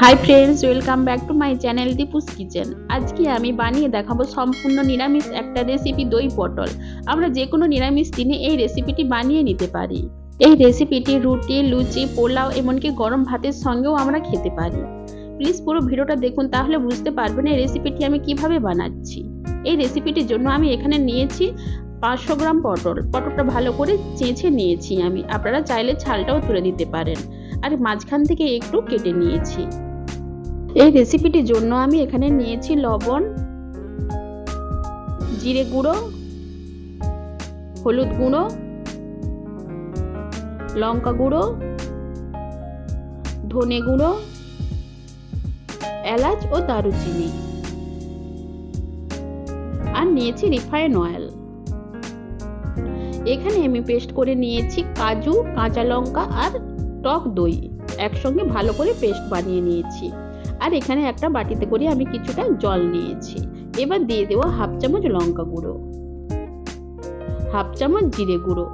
Hi friends welcome back to my channel Dipu's kitchen আজকে আমি বানিয়ে দেখাবো সম্পূর্ণ নিরামিষ একটা রেসিপি দই পটল। আমরা যে কোনো নিরামিষ দিনে এই রেসিপিটি বানিয়ে নিতে পারি। এই রেসিপিটি রুটি, লুচি, পোলাও, এমনকি গরম ভাতের সঙ্গেও আমরা খেতে পারি। প্লিজ পুরো ভিডিওটা দেখুন, তাহলে বুঝতে পারবেন এই রেসিপিটি আমি কীভাবে বানাচ্ছি। এই রেসিপিটির জন্য আমি এখানে নিয়েছি পাঁচশো গ্রাম পটল। পটলটা ভালো করে চেঁচে নিয়েছি আমি। আপনারা চাইলে ছালটাও তুলে দিতে পারেন। আর মাঝখান থেকে একটু কেটে নিয়েছি। এই রেসিপিটির জন্য আমি এখানে নিয়েছি লবণ, জিরে গুঁড়ো, হলুদ গুঁড়ো, লঙ্কা গুঁড়ো, ধনে গুঁড়ো, এলাচ ও দারুচিনি। আর নিয়েছি রিফাইন অয়েল। এখানে আমি পেস্ট করে নিয়েছি কাজু, কাঁচা লঙ্কা আর টক দই একসঙ্গে ভালো করে পেস্ট বানিয়ে নিয়েছি। আর এখানে একটা বাটিতে করে আমি কিছুটা জল নিয়েছি। এবার দিয়ে দেবো হাফ চামচ লঙ্কা গুঁড়ো, হাফ চামচ জিরে গুঁড়ো,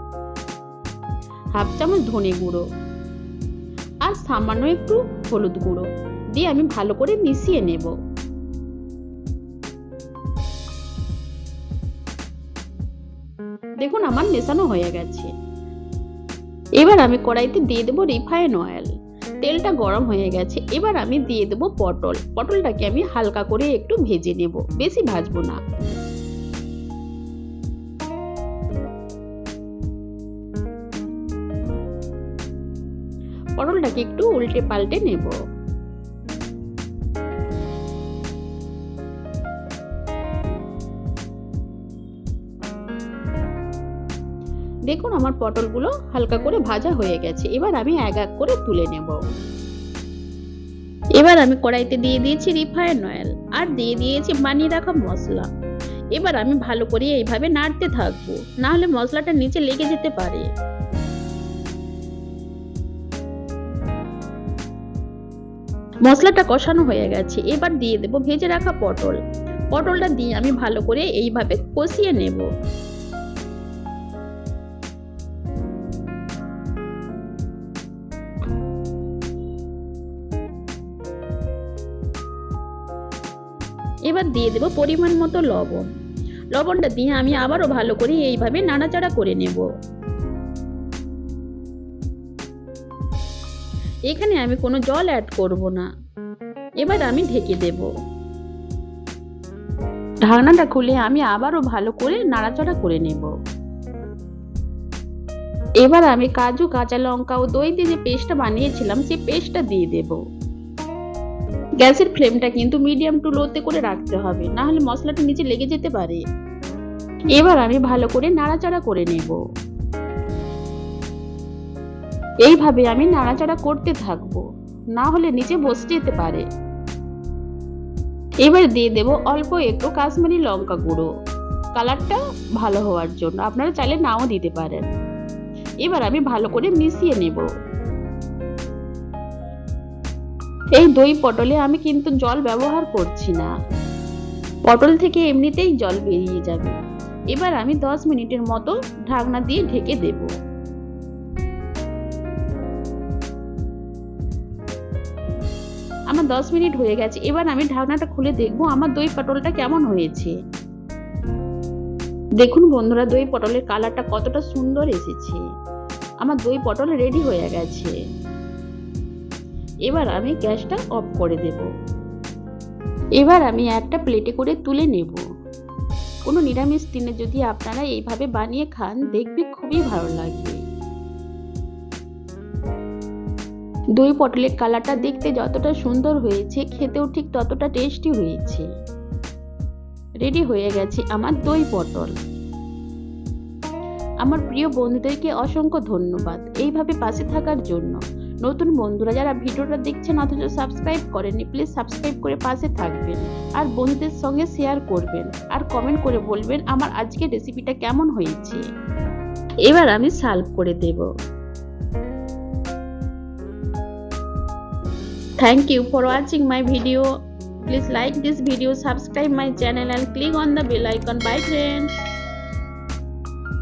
হাফ চামচ ধনে গুঁড়ো আর সামান্য একটু হলুদ গুঁড়ো দিয়ে আমি ভালো করে মিশিয়ে নেব। দেখুন আমার মেশানো হয়ে গেছে। এবার আমি কড়াইতে দিয়ে দেবো রিফাইন অয়েল। তেলটা গরম হয়ে গেছে, এবার আমি দিয়ে দেবো পটল। পটলটাকে আমি হালকা করে একটু ভেজে নেব, বেশি ভাজবো না। পটলটাকে একটু উল্টে পাল্টে নেব। দেখুন আমার পটলগুলো হালকা করে ভাজা হয়ে গেছে। এবার আমি এক এক করে তুলে নেব। এবার আমি কড়াইতে দিয়ে দিয়েছি রিফাইন অয়েল আর দিয়ে দিয়েছি বানিয়ে রাখা মশলা। এবার আমি ভালো করে এইভাবে নাড়তে থাকব। না হলে মশলাটা নিচে লেগে যেতে পারে। মশলাটা কষানো হয়ে গেছে। এবার দিয়ে দেবো ভেজে রাখা পটল। পটলটা দিয়ে আমি ভালো করে এইভাবে কষিয়ে নেব। এবার দিয়ে দেবো পরিমাণ মতো লবণ। লবণটা দিয়ে আমি আবারও ভালো করে এইভাবে নাড়াচাড়া করে নেব। এখানে আমি কোনো জল অ্যাড করব না। এবার আমি ঢেকে দেব। ঢাকনাটা খুলে আমি আবারও ভালো করে নাড়াচাড়া করে নেব। এবার আমি কাজু, কাঁচা লঙ্কা ও দই দিয়ে যে পেস্টটা বানিয়েছিলাম সেই পেস্টটা দিয়ে দেবো। গ্যাসের ফ্লেমটা কিন্তু মিডিয়াম টু লোতে করে রাখতে হবে না হলে মশলাটা নিচে লেগে যেতে পারে। এবার আমি ভালো করে নাড়াচাড়া করে নেব। এইভাবে আমি নাড়াচাড়া করতে থাকব, না হলে নিচে বসে যেতে পারে। এবার দিয়ে দেব অল্প একটু কাশ্মীরি লঙ্কা গুঁড়ো। কালারটা ভালো হওয়ার জন্য, আপনারা চাইলে নাও দিতে পারেন। এবার আমি ভালো করে মিশিয়ে নেব। এই দই পটলে আমি কিন্তু জল ব্যবহার করছি না। পটল থেকে এমনিতেই জল বেরিয়ে যাবে। এবার আমি দশ মিনিটের মতো ঢাকনা দিয়ে ঢেকে দেব। আমার দশ মিনিট হয়ে গেছে, এবার আমি ঢাকনাটা খুলে দেখব আমার দই পটলটা কেমন হয়েছে। দেখুন বন্ধুরা, দই পটলের কালারটা কতটা সুন্দর এসেছে। আমার দই পটল রেডি হয়ে গেছে। এবার আমি গ্যাসটা অফ করে দেব। এবার আমি একটা প্লেটে করে তুলে নেব। কোনো নিরামিষ দিনে যদি আপনারা এইভাবে বানিয়ে খান দেখবে খুবই ভালো লাগবে। দই পটলের কালারটা দেখতে যতটা সুন্দর হয়েছে, খেতেও ঠিক ততটা টেস্টি হয়েছে। রেডি হয়ে গেছে আমার দই পটল। আমার প্রিয় বন্ধুদেরকে অসংখ্য ধন্যবাদ। এইভাবে পাশে থাকার জন্য। নতুন বন্ধুরা যারা ভিডিওটা দেখছেন, অথচ সাবস্ক্রাইব করেননি প্লিজ সাবস্ক্রাইব করে পাশে থাকবেন আর বন্ধুদের সঙ্গে শেয়ার করবেন আর কমেন্ট করে বলবেন আমার আজকের রেসিপিটা কেমন হয়েছে। এবার আমি সার্ভ করে দেব। Thank you for watching my video please like this video subscribe my channel and click on the bell icon bye friends